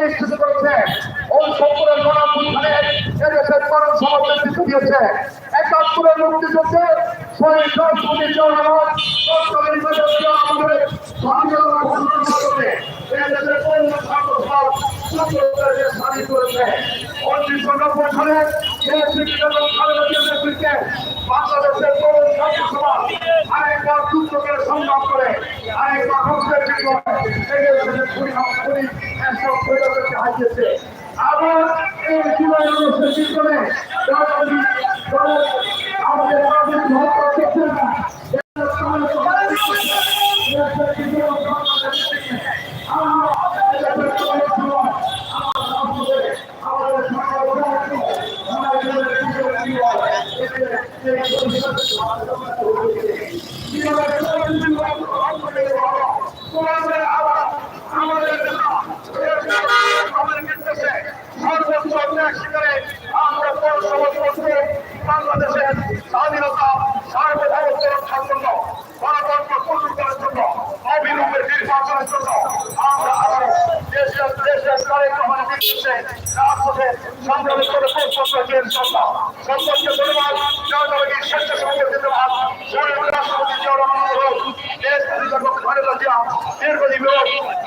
দেশকে করেছে ওই সম্পূর্ণ গণঅভ্যুত্থানের এদেশের তরুণ সমাজকে দিতে দিয়েছে। একাত্তরের মুক্তি দিয়েছে। শহীদ রাষ্ট্রপতি জওয়ান তৎকালীন সদস্য আমাদের সংবিধান ঘোষণা করে এদেশের পূর্ণ ছাত্র সমাজ সুন্দর করে সারি করেছে। উনিশশো নব্বই বাংলাদেশের তরুণ ছাত্র সমাজ আরেকবার যুদ্ধ করে সংগ্রাম করে আরেকবার রক্তের বিনিময়ে হারিয়েছে আবার এই জুলাই অনুষ্ঠানের বিদ্রোহে আমাদের রাজনীতি হত্যা করছে না বাংলাদেশের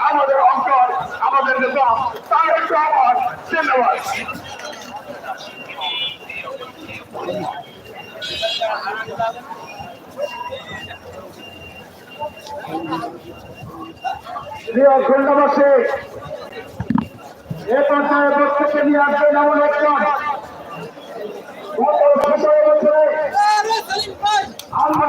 আমাদের অঙ্কর আমাদের নেতা তারেক রহমান ধন্যবাদ প্রিয় খুলনাবাসী এ পর্যায়ে বক্তব্য নিয়ে আসবেন এমন একজন। গত সতেরো বছরে আমরা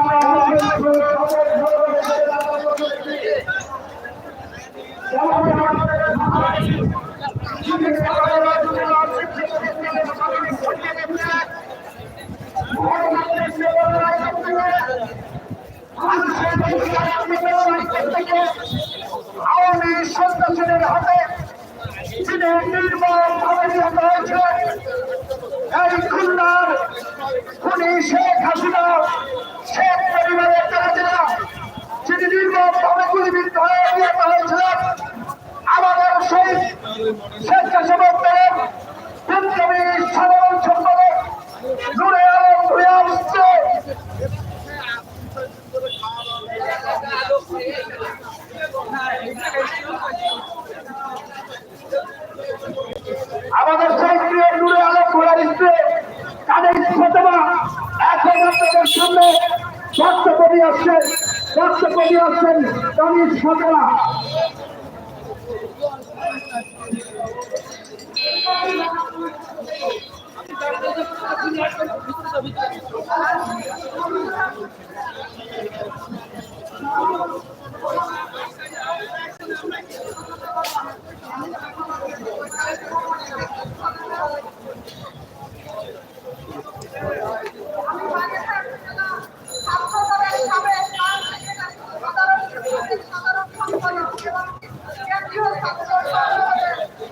হাসিনা যারা যিনি নির্মম গুলিবিদ্ধ হয়ে আমাদের সেই স্বেচ্ছাসেবক দলের বিপ্লবী সাধারণ সম্পাদক নুরে আলম আমাদের সেই প্রিয় নুরে আলম ভূয়া আসছে তাদের বক্তব্য কবি আসছেন স্বাস্থ্য কবি আসছেন তামিজ সতরা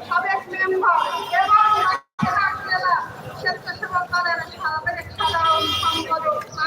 সাবেক মেম্বার এবং স্বেচ্ছাসেবক দলের সাবেক সাধারণ সম্পাদক আগুন ভুইয়া নুরে আলম শেখ হাসিনা আহ,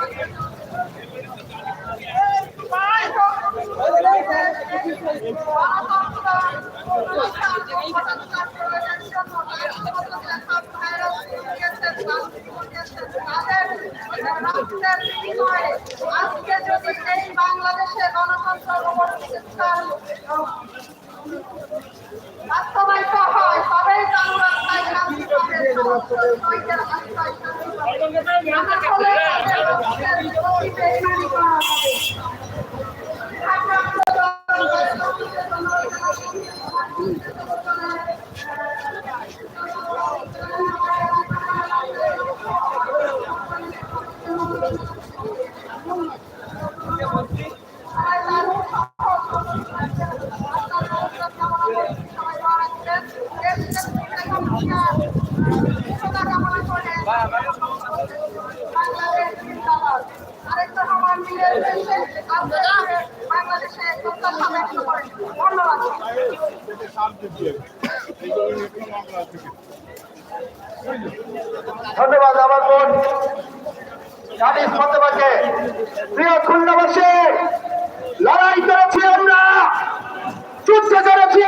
বাস্তবায়িত হয়। সবাই জনগণ ধন্যবাদ আমার বোন। জানিস ফতেমাকে প্রিয় খুলনাবাসী লড়াই করেছি আমরা যুদ্ধ করেছি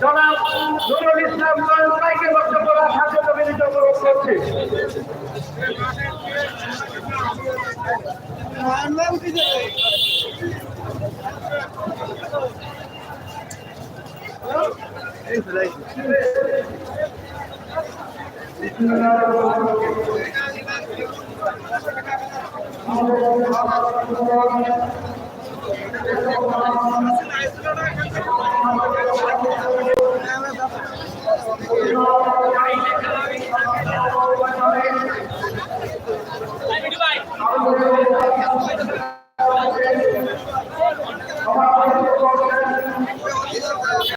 জনাব নুরুল ইসলাম গণতাইকে বক্তব্য রাখার জন্য বিনীত অনুরোধ Thank you.